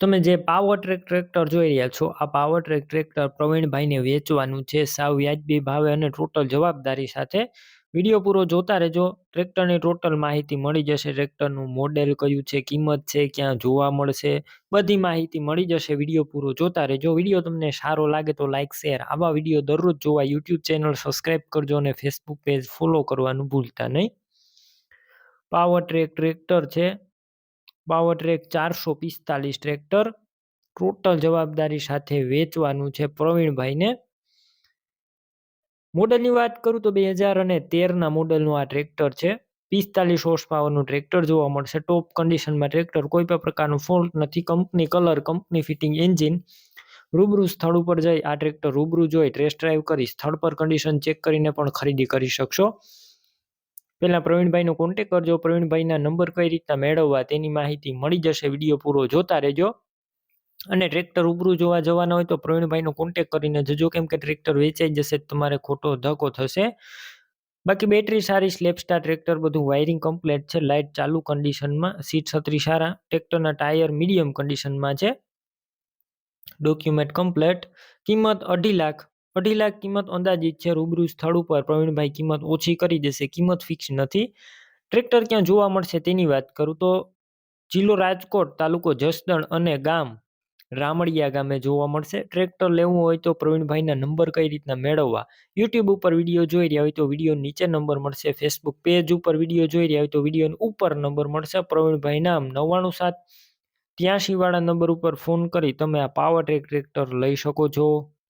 તમે જે power track tractor જોઈ રહ્યા છો, આ પાવર ટ્રેક ટ્રેક્ટર પ્રવીણભાઈને વેચવાનું છે. સાવ વ્યાજબી ભાવે અને ટોટલ જવાબદારી સાથે વીડિયો પૂરો જોતા રહેજો. ટ્રેક્ટરની ટોટલ માહિતી મળી જશે. ટ્રેક્ટરનું મોડેલ કયું છે, કિંમત છે, ક્યાં જોવા મળશે, બધી માહિતી મળી જશે. વીડિયો પૂરો જોતા રહેજો. વીડિયો તમને સારો લાગે તો લાઇક શેર આવા વીડિયો દરરોજ જોવા યુટ્યુબ ચેનલ સબસ્ક્રાઈબ કરજો અને ફેસબુક પેજ ફોલો કરવાનું ભૂલતા નહીં. પાવર ટ્રેક ટ્રેક્ટર છે. પાવર ટ્રેક, ચારસો પિસ્તાલીસ ટ્રેક્ટર ટોટલ જવાબદારી સાથે વેચવાનું છે પ્રવીણભાઈને. મોડલની વાત કરું તો બે હજાર અને તેરના મોડલનું આ ટ્રેક્ટર છે. પિસ્તાલીસ હોર્સ પાવરનું ટ્રેક્ટર જોવા મળશે. ટોપ કન્ડિશનમાં ટ્રેક્ટર કોઈ પણ પ્રકારનું ફોલ્ટ નથી. Company colour company fitting engine રૂબરૂ સ્થળ ઉપર જઈ આ ટ્રેક્ટર રૂબરૂ જોઈ ટેસ્ટ ડ્રાઈવ કરી સ્થળ પર કન્ડિશન ચેક કરીને પણ ખરીદી કરી શકશો. પહેલાં પ્રવીણભાઈનો કોન્ટેક કરજો. પ્રવીણભાઈના નંબર કઈ રીતના મેળવવા તેની માહિતી મળી જશે. વીડિયો પૂરો જોતા રહેજો. અને ટ્રેક્ટર રૂબરૂ જોવા જવાના હોય તો પ્રવીણભાઈનો કોન્ટેક કરીને જજો. કેમ કે ટ્રેક્ટર વેચાઈ જશે તમારે ખોટો ધક્કો થશે. બાકી બેટરી સારી સ્લેપસ્ટાર ટ્રેક્ટર બધું વાયરિંગ કમ્પ્લેટ છે. લાઇટ ચાલુ કન્ડિશનમાં સીટ છત્રી સારા. ટ્રેક્ટરના ટાયર મીડિયમ કન્ડિશનમાં છે. ડોક્યુમેન્ટ કમ્પ્લેટ કિંમત અઢી લાખ. અઢી લાખ કિંમત અંદાજિત છે, રૂબરૂ સ્થળ ઉપર પ્રવીણભાઈ કિંમત ઓછી કરી દેશે, કિંમત ફિક્સ નથી. ટ્રેક્ટર ક્યાં જોવા મળશે તેની વાત કરું તો જિલ્લો રાજકોટ તાલુકો જસદણ અને ગામ રામડિયા ગામે જોવા મળશે. ટ્રેક્ટર લેવું હોય તો પ્રવીણભાઈના નંબર કઈ રીતના મેળવવા? યુટ્યુબ ઉપર વીડિયો જોઈ રહ્યા હોય તો વીડિયો નીચે નંબર મળશે, ફેસબુક પેજ ઉપર વીડિયો જોઈ રહ્યા હોય તો વીડિયો ઉપર નંબર મળશે. પ્રવીણભાઈ નામ નવ્વાણું સાત ત્યાંશી વાળા નંબર ઉપર ફોન કરી તમે આ પાવર ટ્રેક ટ્રેક્ટર લઈ શકો છો.